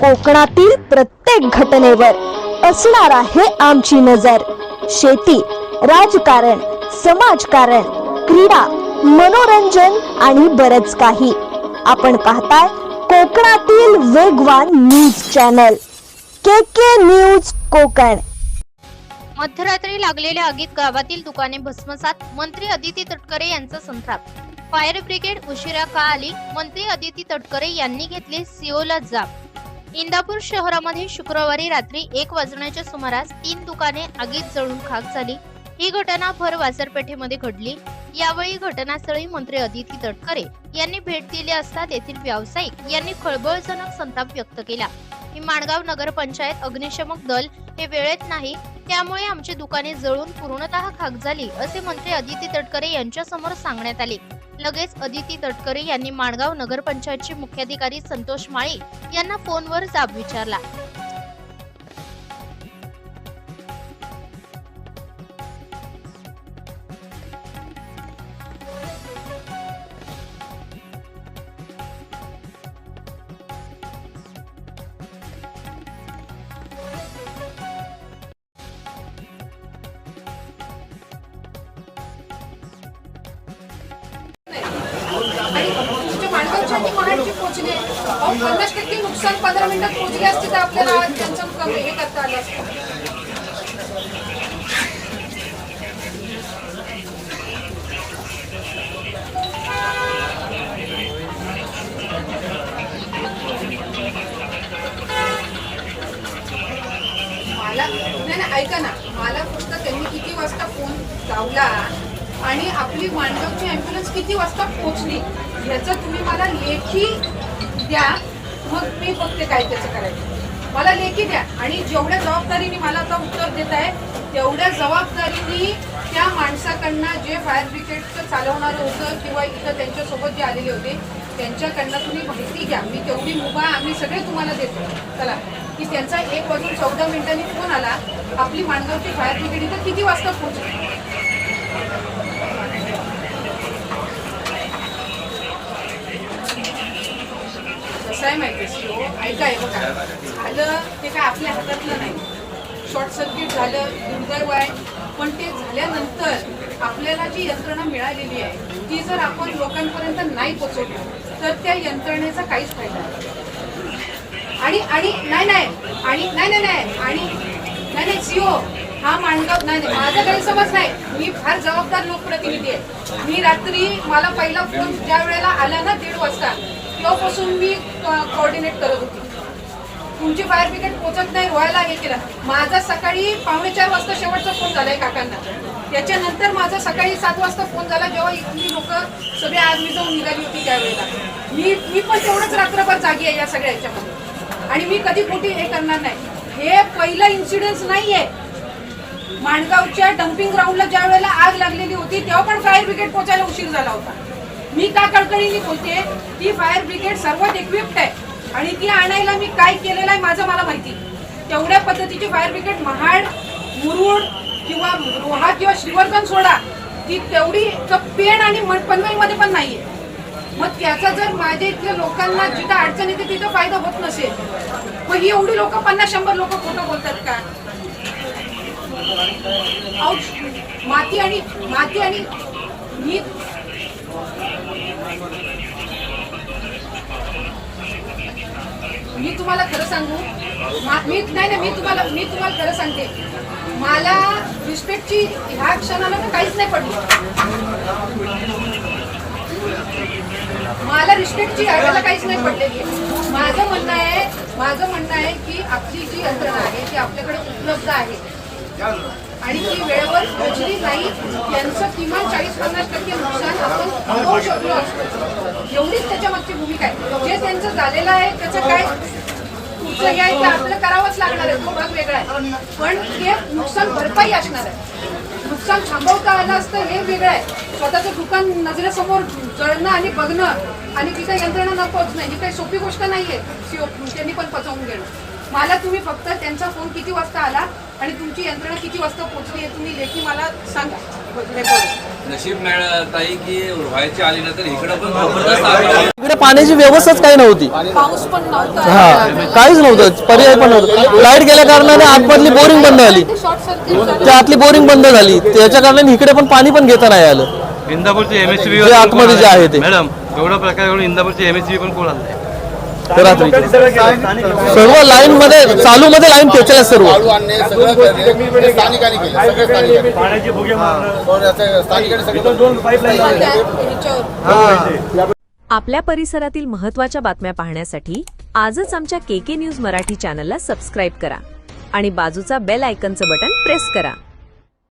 कोकणातील प्रत्येक घटनेवर असणार आहे आमची नजर. शेती राजकारण समाजकारण क्रीडा मनोरंजन आणि बरच काही. आपण पाहताय कोकणातील वेगवान news channel. K K news Konkan. मध्यरात्री लागलेल्या आगीत गावातील दुकाने भस्मसात मंत्री अदिती तटकरे यांचा संताप फायर ब्रिगेड उशिरा का आली? मंत्री अदिती तटकरे यांनी घेतले सिओला जाब. इंदापूर शहरामध्ये शुक्रवारी रात्री एक वाजण्याच्या सुमारास तीन दुकाने आगीत जळून खाक झाली. ही घटना भर बाजारपेठेमध्ये घडली. यावेळी घटनास्थळी मंत्री अदिती तटकरे यांनी भेट दिली असता तेथील व्यावसायिक यांनी खळबळजनक संताप व्यक्त केला. ही माणगाव नगरपंचायत अग्निशमक दल हे वेळेत नाही त्यामुळे आमची दुकाने जळून पूर्णतः खाक झाली असे मंत्री अदिती तटकरे यांच्या समोर सांगण्यात आले. लगेच अदिती तटकरे यांनी माणगाव नगरपंचायतचे मुख्याधिकारी संतोष माळी यांना फोनवर जाब विचारला. आणि तुमच्या माणगावच्या आणि महाडची पोहोचले पन्नास टक्के नुकसान पंधरा मिनिटात पोहोचले असते तर आपल्याला आज त्यांचं कमी हे करता आलं असतं. मला नाही नाही ऐका ना. मला फक्त त्यांनी किती वाजता फोन लावला आणि आपली माणगावची ॲम्ब्युलन्स किती वाजता पोचली ह्याचं तुम्ही मला लेखी द्या. मग मी बघते काय त्याचं करायचं. मला लेखी द्या. आणि जेवढ्या जबाबदारीने मला आता उत्तर देत आहे तेवढ्या जबाबदारीने त्या माणसाकडनं जे फायर ब्रिगेडचं चालवणारं होतं किंवा इथं त्यांच्यासोबत जे आलेले होते त्यांच्याकडनं तुम्ही माहिती घ्या. मी तेवढी मुभा आम्ही सगळे तुम्हाला देतो. चला. की त्यांचा एक वाजून चौदा मिनिटांनी फोन आला. आपली माणगावची फायर ब्रिगेड इथं किती वाजता पोहोचली? आहे माहिती आहे? हो? ऐका बघा. झालं ते काय आपल्या हातातलं नाही. शॉर्ट सर्किट झालं दुर्दैव आहे. पण ते झाल्यानंतर आपल्याला जी यंत्रणा मिळालेली आहे ती जर आपण लोकांपर्यंत नाही पोचवली तर त्या यंत्रणेचा काहीच फायदा नाही. आणि आणि नाही नाही. आणि नाही नाही नाही. आणि नाही नाही सीओ हा माणगाव नाही नाही. माझा गैरसमज नाही. मी फार जबाबदार लोकप्रतिनिधी आहे. मी रात्री मला पहिला फोन ज्या वेळेला आला ना दीड वाजता तेव्हापासून मी कोऑर्डिनेट करत होती. तुमची फायर ब्रिगेड पोचत नाही व्हायला हे केलं. माझा सकाळी पावणे चार वाजता शेवटचा फोन झालाय काकांना. त्याच्यानंतर माझा सकाळी सात वाजता फोन झाला जेव्हा इथली लोक सगळे आज मी जाऊन निघाली होती त्यावेळेला. मी मी पण तेवढंच रात्रभर जागी आहे या सगळ्या याच्यामध्ये. आणि मी कधी कुठे हे करणार नाही. हे पहिलं इन्सिडेन्स आहे माणगावच्या डम्पिंग ग्राउंडला ज्या वेळेला आग लागलेली होती तेव्हा पण फायर ब्रिगेड पोचायला उशीर झाला होता. मी का कळकळीने बोलते? ती फायर ब्रिगेड सर्वात इक्विप्ड आहे. आणि ती आणायला मी काय केलेलं आहे माझं मला माहिती. तेवढ्या पद्धतीची फायर ब्रिगेड महाड मुरुड किंवा रोहा किंवा श्रीवर्धन सोडा ती तेवढी पेण आणि पनवेलमध्ये पण नाहीये. मग त्याचा जर माझ्या इथल्या लोकांना जिथं अडचण येते तिथं फायदा होत नसेल मग ही एवढी लोक पन्नास शंभर लोक खोटं बोलतात का? माती आणि माती आणि मी मी तुम्हाला खरं सांगू? मी नाही नाही मी तुम्हाला मी तुम्हाला खरं सांगते. मला रिस्पेक्टची ह्या क्षणाला तर काहीच नाही पडलं. मला रिस्पेक्टची ह्यावेळेला काहीच नाही पडलेली माझं म्हणणं आहे माझं म्हणणं आहे की आपली जी यंत्रणा आहे ती आपल्याकडे उपलब्ध आहे. आणि ती वेळेवर पोहोचली नाही. यांचं किमान चाळीस पन्नास टक्के नुकसान आपण थांबवू शकलो असतो. एवढीच त्याच्या मागची भूमिका आहे. जे त्यांचं झालेलं आहे त्याचं काय पुढचं हे आहे ते आपलं करावंच लागणार आहे. तो भाग वेगळा आहे. पण हे नुकसान भरपाई असणार आहे. नुकसान थांबवता आलं असतं हे वेगळं आहे. स्वतःचं दुकान नजरेसमोर जळणं आणि बघणं आणि तिथे यंत्रणा न पोहोचणं ही काही सोपी गोष्ट नाहीये. आहे त्यांनी पण पचवून घेणं. मला तुम्ही फक्त त्यांचा फोन किती वाजता आला आणि तुमची यंत्रणा किती वाजता पोहोचली हे तुम्ही लेखी मला सांगा. नशीब मिळत ताई की व्हायची आली ना तर इकडं पण जबरदस्त. इकडे पाण्याची व्यवस्थाच काही नव्हती. पाऊस पण नव्हता. हा काहीच नव्हतं पर्याय पण नव्हतं. लाइट गेल्या कारणाने आतमधली बोरिंग बंद झाली. शॉर्ट सर्किट झालं. त्या आतली बोरिंग बंद झाली. त्याच्या कारणाने इकडे पण पाणी पण घेता नाही आलं. इंदापूरचे एमएससीबी जे आतमध्ये जे आहे ते. मॅडम एवढा प्रकार एवढं इंदापूरचे एमएससीबी पण कोण आणलंय? रात्री सर्व लाईन मध्ये चालू मध्ये लाईन खेचल्या सर्व हे हो, आपल्या परिसरातील महत्त्वाच्या बातम्या पाहण्यासाठी आजच आमच्या के के न्यूज मराठी चॅनलला सबस्क्राईब करा आणि बाजूचा बेल आयकनचं बटन प्रेस करा.